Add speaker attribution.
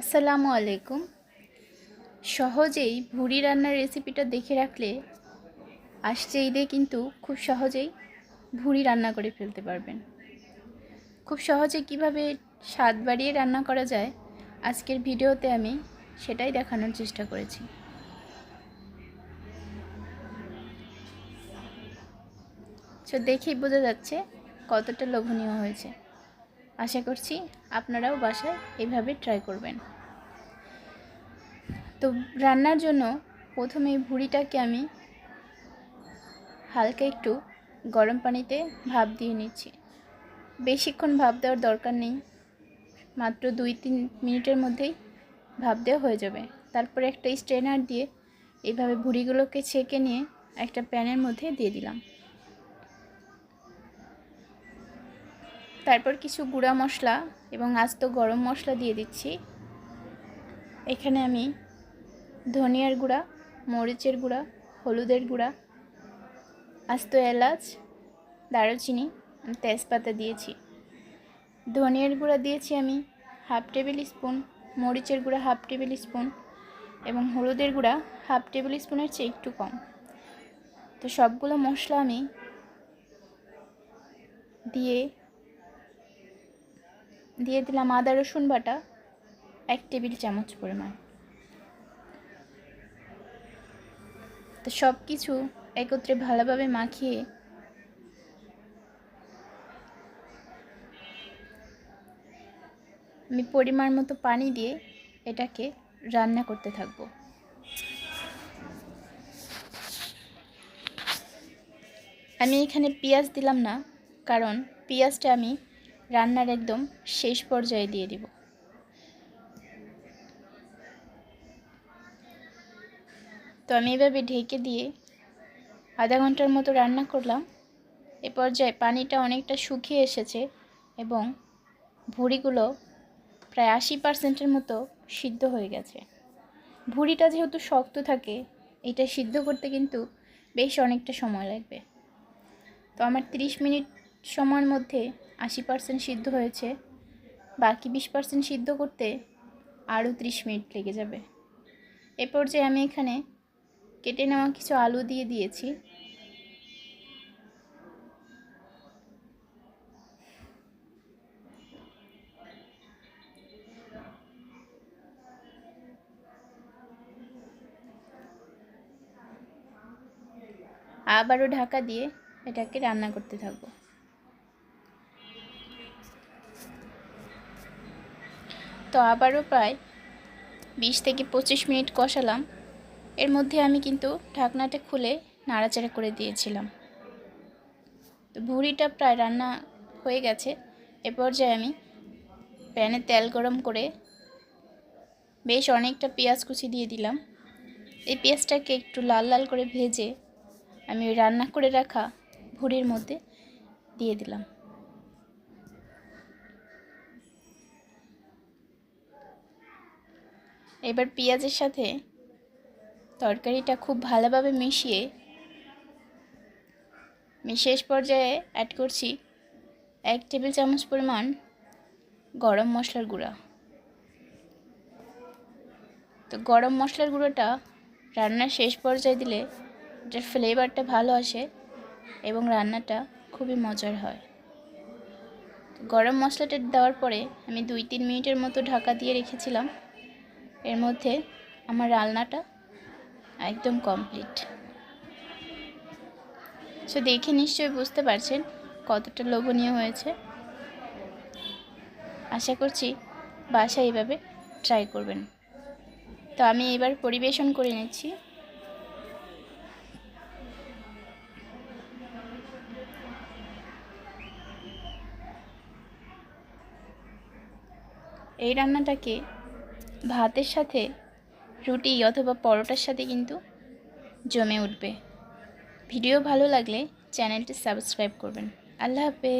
Speaker 1: আসসালামু আলাইকুম। সহজেই ভুড়ি রান্নার রেসিপিটা দেখে রাখলে আসছে ঈদে কিন্তু খুব সহজেই ভুড়ি রান্না করে ফেলতে পারবেন। খুব সহজে কীভাবে স্বাদ বাড়িয়ে রান্না করা যায় আজকের ভিডিওতে আমি সেটাই দেখানোর চেষ্টা করেছি। সো দেখেই বোঝা যাচ্ছে কতটা লোভনীয় হয়েছে। আশা করছি আপনারাও বাসায় এভাবে ট্রাই করবেন। তো রান্নার জন্য প্রথমে ভুড়িটাকে আমি হালকা একটু গরম পানিতে ভাপ দিয়ে নিচ্ছি। বেশিক্ষণ ভাপ দেওয়ার দরকার নেই, মাত্র দুই তিন মিনিটের মধ্যেই ভাপ দেওয়া হয়ে যাবে। তারপরে একটা স্ট্রেনার দিয়ে এইভাবে ভুড়িগুলোকে ছেঁকে নিয়ে একটা প্যানের মধ্যে দিয়ে দিলাম। তারপর কিছু গুঁড়া মশলা এবং আস্ত গরম মশলা দিয়ে দিচ্ছি। এখানে আমি ধনিয়ার গুঁড়া, মরিচের গুঁড়া, হলুদের গুঁড়া, আস্ত এলাচ, দারুচিনি তেজপাতা দিয়েছি। ধনিয়ার গুঁড়া দিয়েছি আমি হাফ টেবিল স্পুন, মরিচের গুঁড়া হাফ টেবিল স্পুন এবং হলুদের গুঁড়া হাফ টেবিল স্পুনের চেয়ে একটু কম। তো সবগুলো মশলা আমি দিয়ে দিয়ে দিলাম আদা, রসুন বাটা, এক টেবিল চামচ পরিমাণ। তো সব কিছু একত্রে ভালোভাবে মাখিয়ে আমি পরিমাণ মতো পানি দিয়ে এটাকে রান্না করতে থাকব। আমি এখানে পেঁয়াজ দিলাম না, কারণ পেঁয়াজটা আমি রান্নার একদম শেষ পর্যায়ে দিয়ে দিব। তো আমি এভাবে ঢেকে দিয়ে আধা ঘণ্টার মতো রান্না করলাম। এ পর্যায়ে পানিটা অনেকটা শুকিয়ে এসেছে এবং ভুড়িগুলো প্রায় আশি পার্সেন্টের মতো সিদ্ধ হয়ে গেছে। ভুড়িটা যেহেতু শক্ত থাকে, এটা সিদ্ধ করতে কিন্তু বেশ অনেকটা সময় লাগবে। তো আমার 30 মিনিট সময়ের মধ্যে আশি পার্সেন্ট সিদ্ধ হয়েছে, বাকি বিশ পার্সেন্ট সিদ্ধ করতে আরও ত্রিশ মিনিট লেগে যাবে। এ পর্যায়ে আমি এখানে কেটে নেওয়া কিছু আলু দিয়ে দিয়েছি। আবারও ঢাকা দিয়ে এটাকে রান্না করতে থাকব। তো আবারও প্রায় বিশ থেকে পঁচিশ মিনিট কষালাম। এর মধ্যে আমি কিন্তু ঢাকনাটা খুলে নাড়াচাড়া করে দিয়েছিলাম। তো ভুড়িটা প্রায় রান্না হয়ে গেছে। এ পর্যায়ে আমি প্যানে তেল গরম করে বেশ অনেকটা পেঁয়াজ কুচি দিয়ে দিলাম। এই পেঁয়াজটাকে একটু লাল লাল করে ভেজে আমি ওই রান্না করে রাখা ভুড়ির মধ্যে দিয়ে দিলাম। এবার পেঁয়াজের সাথে তরকারিটা খুব ভালোভাবে মিশিয়ে শেষ পর্যায়ে অ্যাড করছি এক টেবিল চামচ পরিমাণ গরম মশলার গুঁড়া। তো গরম মশলার গুঁড়োটা রান্নার শেষ পর্যায়ে দিলে এটার ফ্লেভারটা ভালো আসে এবং রান্নাটা খুবই মজার হয়। গরম মশলাটা দেওয়ার পরে আমি দুই তিন মিনিটের মতো ঢাকা দিয়ে রেখেছিলাম। এর মধ্যে আমার রান্নাটা একদম কমপ্লিট সো দেখে নিশ্চয়ই বুঝতে পারছেন কতটা লোভনীয় হয়েছে। আশা করছি বাসায় এইভাবে ট্রাই করবেন। তো আমি এবার পরিবেশন করে নিচ্ছি। এই রান্নাটাকে ভাতের সাথে রুটি অথবা পরোটার সাথে কিন্তু জমে উঠবে। ভিডিও ভালো লাগলে চ্যানেলটি সাবস্ক্রাইব করবেন। আল্লাহ হাফেজ।